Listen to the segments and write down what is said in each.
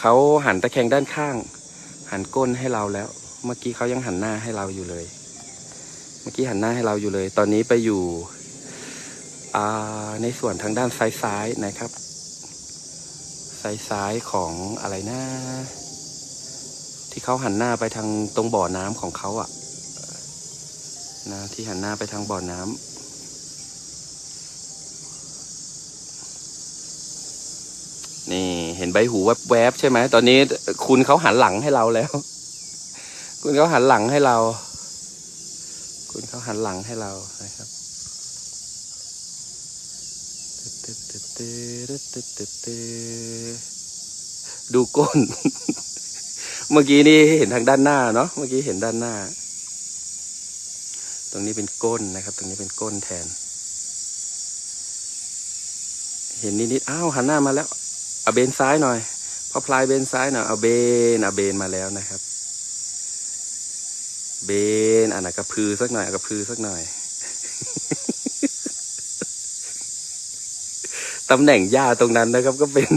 เขาหันตะแคงด้านข้าง หันก้นให้เราแล้ว เมื่อกี้เขายังหันหน้าให้เราอยู่เลย เมื่อกี้หันหน้าให้เราอยู่เลย ตอนนี้ไปอยู่ในส่วนทางด้านซ้ายซ้ายๆนะครับซ้ายซ้ายๆของอะไรนะที่เขาหันหน้าไปทางตรงบ่อน้ำของเขาอะนะที่หันหน้าไปทางบ่อน้ำนี่ เห็นใบหูแวบๆใช่ไหมตอนนี้คุณเขาหันหลังให้เราแล้ว คุณเขาหันหลังให้เรา คุณเขาหันหลังให้เรานะครับดูก้น เมื่อกี้นี่เห็นทางด้านหน้าเนาะเมื่อกี้เห็นด้านหน้า ตรงนี้เป็นก้นนะครับ ตรงนี้เป็นก้นแทน เห็นนิดๆอ้าวหันหน้ามาแล้ว เอาเบนซ้ายหน่อยพอพลายเบนซ้ายหน่อยเอาเบนเอาเบนมาแล้วนะครับ เบนอะนะกระพือสักหน่อยกระพือสักหน่อยตำแหน่งหญ้าตรงนั้นนะครับ ก็เป็น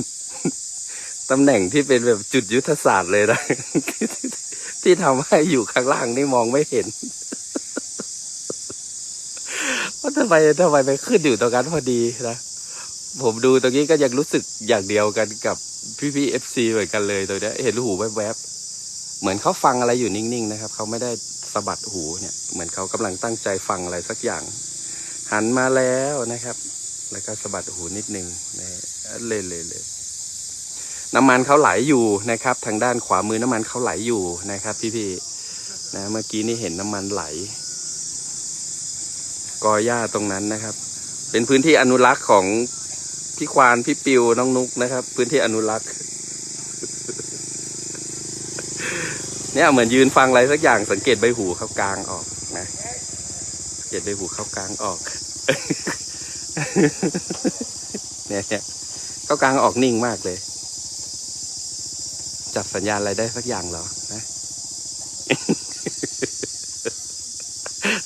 ตำแหน่งที่เป็นแบบจุดยุทธศาสตร์เลยนะที่ทำให้อยู่ข้างล่างนี่มองไม่เห็นว่าทำไมทำไมไปขึ้นอยู่ตรงนั้นพอดีนะ ผมดูตรงนี้ก็ยังรู้สึกอย่างเดียวกันกับพี่พี่เอฟซีเหมือนกันเลยตัวเนี้ยเห็นหูแวบๆเหมือนเขาฟังอะไรอยู่นิ่งๆนะครับเขาไม่ได้สะบัดหูเนี่ย เหมือนเขากำลังตั้งใจฟังอะไรสักอย่าง หันมาแล้วนะครับ แล้วก็สะบัดหูนิดนึงนะเลยเลยเลยน้ำมันเขาไหลอยู่นะครับ ทางด้านขวามือน้ำมันเขาไหลอยู่นะครับ พี่ๆนะเมื่อกี้นี่เห็นน้ำมันไหลกอหญ้าตรงนั้นนะครับ เป็นพื้นที่อนุรักษ์ของ พี่ควานพี่ปิวน้องนุกนะครับ พื้นที่อนุรักษ์ เนี่ยเหมือนยืนฟังอะไรสักอย่างสังเกตใบหูเขากลางออกนะสังเกตใบหูเขากลางออก เนี่ยเนี่ยเขากลางออกนิ่งมากเลย จับสัญญาณอะไรได้สักอย่างเหรอนะ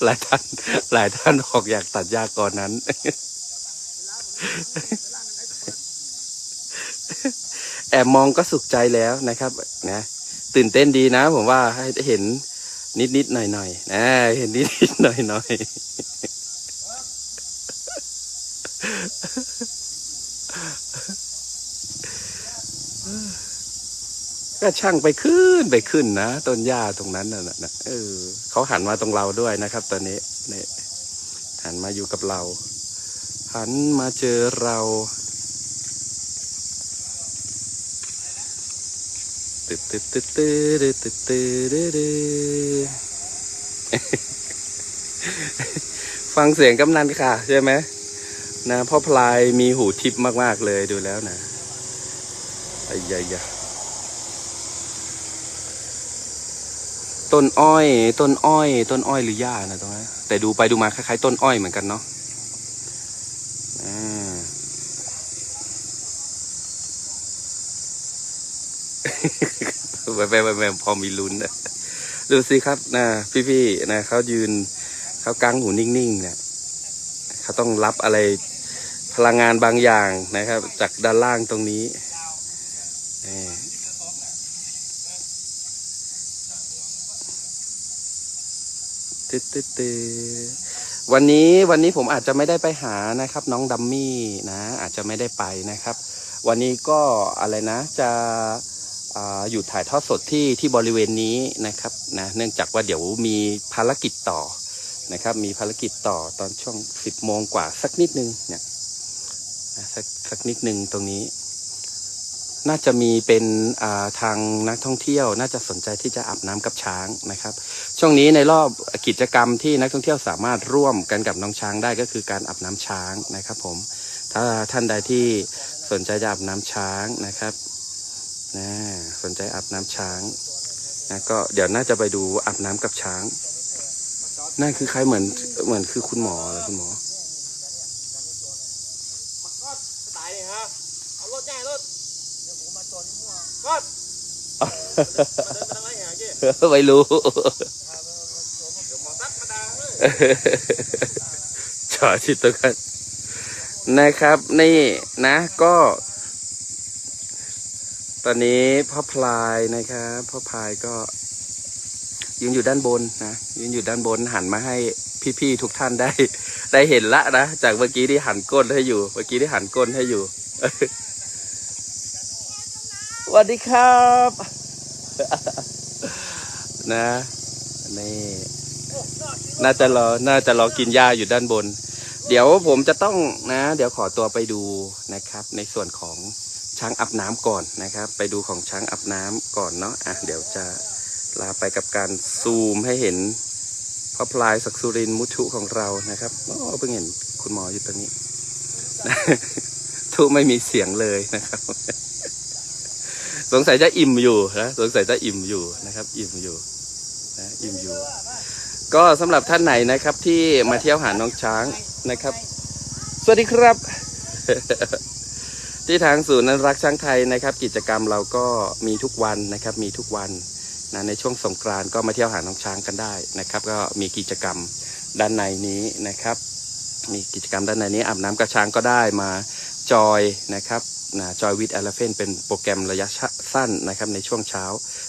หลายท่านหลายท่านออกอยากตัดหญ้าก่อนนั้น แอบมองก็สุขใจแล้วนะครับนะตื่นเต้นดีนะ ผมว่าให้เห็นนิดนิดๆหน่อยหน่อยๆนะเห็นนิดนิดๆหน่อยหน่อยๆก็ช่างไปขึ้นไปขึ้นนะต้นหญ้าตรงนั้นน่ะนะเออเขาหันมาตรงเราด้วยนะครับ ตอนนี้เนี่ยหันมาอยู่กับเรา หันมาเจอเรา ตึ๊ดตึ๊ดตึ๊ตึ๊ตึ๊ตึ๊ตึ๊ฟังเสียงกำนันค่ะ ใช่ไหมนะพ่อพลายมีหูทิพย์มากๆเลยดูแล้วนะไอ้ยยต้นอ้อย ต้นอ้อย ต้นอ้อยหรือหญ้านะตรงนี้แต่ดูไปดูมาคล้ายๆต้นอ้อยเหมือนกันเนาะ แวบๆพอมีลุ้นนะดูสิครับนะพี่ๆนะเขายืนเขากางหูนิ่งๆเนี่ยเขาต้องรับอะไรพลังงานบางอย่างนะครับ จากด้านล่างตรงนี้ตึ๊ดตึ๊ดตึ๊ดวันนี้วันนี้ผมอาจจะไม่ได้ไปหานะครับ น้องดัมมี่นะ อาจจะไม่ได้ไปนะครับ วันนี้ก็อะไรนะจะ อยู่ถ่ายทอดสดที่ที่บริเวณนี้นะครับนะเนื่องจากว่าเดี๋ยวมีภารกิจต่อนะครับ มีภารกิจต่อตอนช่วงสิบโมงกว่าสักนิดนึงเนี่ยนะสักสักนิดนึงตรงนี้ น่าจะมีเป็นาทางนักท่องเที่ยว น่าจะสนใจที่จะอาบน้ำกับช้างนะครับ ช่วงนี้ในรอบกิจกรรมที่นักท่องเที่ยวสามารถร่วมกันกับน้องช้างได้ก็คือการอาบน้ำช้างนะครับ ผม ถ้าท่านใดที่สนใจจะอาบน้ำช้างนะครับ นะสนใจอาบน้ำช้างนะก็เดี๋ยวน่าจะไปดูอาบน้ำกับช้าง นั่นคือใครเหมือนเหมือนคือคุณหมอหรอคุณหมอไม่รู้จอดที่ตรงกันนะครับ นี่นะก็ ตอนนี้พ่อพลายนะครับพ่อพลายก็ยืนอยู่ด้านบนนะยืนอยู่ด้านบนหันมาให้พี่ๆทุกท่านได้ ได้เห็นละนะจากเมื่อกี้ที่หันก้นให้อยู่ เมื่อกี้ที่หันก้นให้อยู่สวัสดีครับ นะนี่น่าจะรอน่าจะรอกินหญ้าอยู่ด้านบน เดี๋ยวผมจะต้องนะ เดี๋ยวขอตัวไปดูนะครับ ในส่วนของ ช้างอาบน้ำก่อนนะครับ ไปดูของช้างอาบน้ำก่อนเนาะอะเดี๋ยวจะลาไปกับการซูมให้เห็นพ่อพลายศักสุรินมุทุของเรานะครับโอ้เพิ่งเห็นคุณหมออยู่ตรงนี้ทุไม่มีเสียงเลยนะครับ สงสัยจะอิ่มอยู่นะสงสัยจะอิ่มอยู่นะครับ อิ่มอยู่นะอิ่มอยู่ ก็สำหรับท่านไหนนะครับ ที่มาเที่ยวหาน้องช้างนะครับ สวัสดีครับ ที่ทางศูนย์อนุรักช้างไทยนะครับ กิจกรรมเราก็มีทุกวันนะครับ มีทุกวันนะในช่วงสงกรานต์ก็มาเที่ยวหาน้องช้างกันได้นะครับ ก็มีกิจกรรมด้านในนี้นะครับ มีกิจกรรมด้านในนี้อาบน้ำกระช้างก็ได้มาจอยนะครับนะจอยวิดแอลเฟนเป็นโปรแกรมระยะสั้นนะครับ ในช่วงเช้า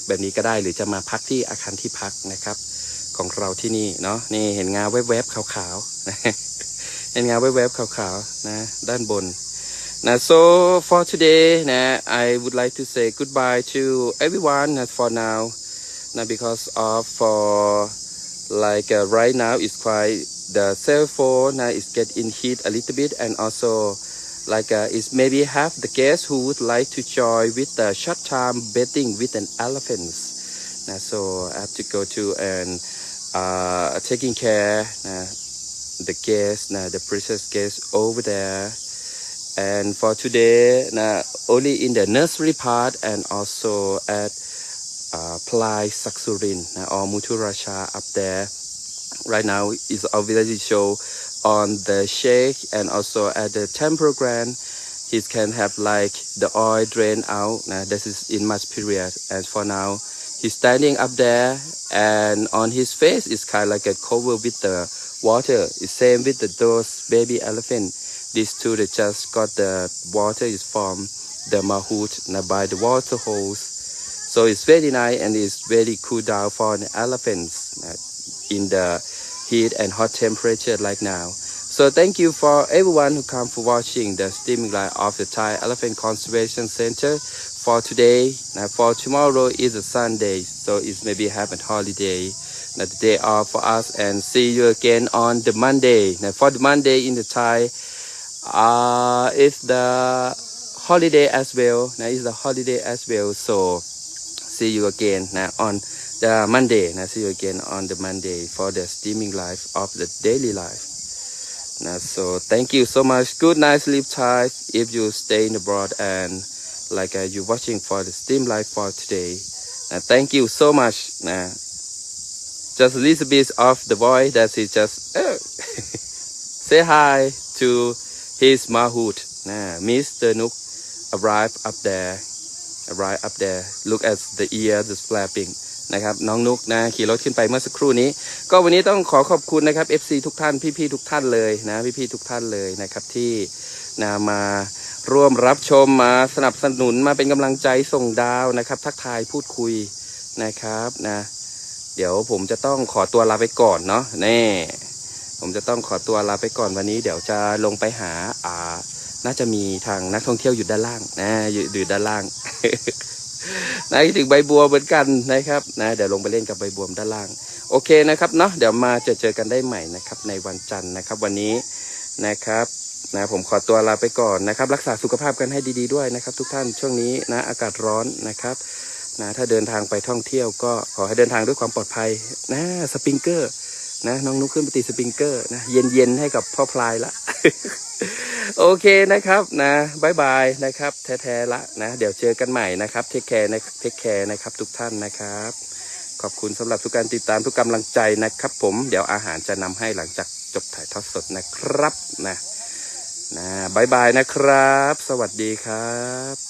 แบบนี้ก็ได้หรือจะมาพักที่อาคารที่พักนะครับ ของเราที่นี่เนาะนี่เห็นงาแวบๆขาวๆนะเห็นงาแวบๆขาวๆนะ ด้านบน Now, so for today, now I would like to say goodbye to everyone for now. Now, because of for like uh, right now, it's quite the cell phone now is getting heat a little bit, and also like uh, it's maybe half the guests who would like to join with the short time betting with an elephants. Now, so I have to go to and uh, taking care the guests, now the precious guests over there and for today only in the nursery part and also at uh, Plai Saksurin or Muturasha up there. Right now is obviously show on the shake and also at the temporal gland he can have like the oil drain out uh, this is in much period. And for now he's standing up there and on his face is kind of like a cover with the water. It's same with the those baby elephant these two they just got the water is from the mahout uh, by the water hose so it's very nice and it's very cool down for the elephants uh, in the heat and hot temperature like now. So thank you for everyone who come for watching the streaming of the Thai Elephant Conservation Center for today. Now for tomorrow is a Sunday, so it's maybe have a holiday. Now the day off for us and see you again on the Monday. Now for the Monday in the Thai, uh, it's the holiday as well. Now it's the holiday as well. So see you again now on the Monday. Now see you again on the Monday for the streaming live of the daily life. Now so thank you so much. Good night sleep tight if you stay in abroad and like uh, you watching for the stream live for today. Now thank you so much. Now just a little bit of the boy that is just uh, say hi to his mahout. Now Mr. Nook arrived up there. right up there look at the ear the flapping นะครับน้องนุกนะขี่รถขึ้นไปเมื่อสักครู่นี้ ก็วันนี้ต้องขอขอบคุณนะครับ FC ทุกท่านพี่ๆทุกท่านเลยนะพี่ๆทุกท่านเลยนะครับที่นะมาร่วมรับชมมาสนับสนุนมาเป็นกำลังใจส่งดาวนะครับ ทักทายพูดคุยนะครับนะ เดี๋ยวผมจะต้องขอตัวลาไปก่อนเนาะแน่ ผมจะต้องขอตัวลาไปก่อนวันนี้ เดี๋ยวจะลงไปหาอ่า น่าจะมีทางนักท่องเที่ยวอยู่ด้านล่างนะอยู่อยู่ด้านล่างนะถึงใบบัวเหมือนกันนะครับนะเดี๋ยวลงไปเล่นกับใบบัวด้านล่าง โอเคนะครับเนาะเดี๋ยวมาเจอเจอกันได้ใหม่นะครับในวันจันทร์นะครับวันนี้นะครับนะผมขอตัวลาไปก่อนนะครับ รักษาสุขภาพกันให้ดีๆด้วยนะครับ ทุกท่านช่วงนี้นะอากาศร้อนนะครับนะถ้าเดินทางไปท่องเที่ยวก็ขอให้เดินทางด้วยความปลอดภัยนะสปริงเกอร์ นะน้องนุ๊กขึ้นไปตีสปริงเกอร์นะเย็นๆให้กับพ่อพลายละ โอเคนะครับนะบายบายนะครับ แท้ๆละนะเดี๋ยวเจอกันใหม่นะครับเทคแคร์นะเทคแคร์นะครับ ทุกท่านนะครับ ขอบคุณสำหรับทุกการติดตามทุกกำลังใจนะครับ ผมเดี๋ยวอาหารจะนำให้หลังจากจบถ่ายทอดสดนะครับนะนะบายบายนะครับ สวัสดีครับ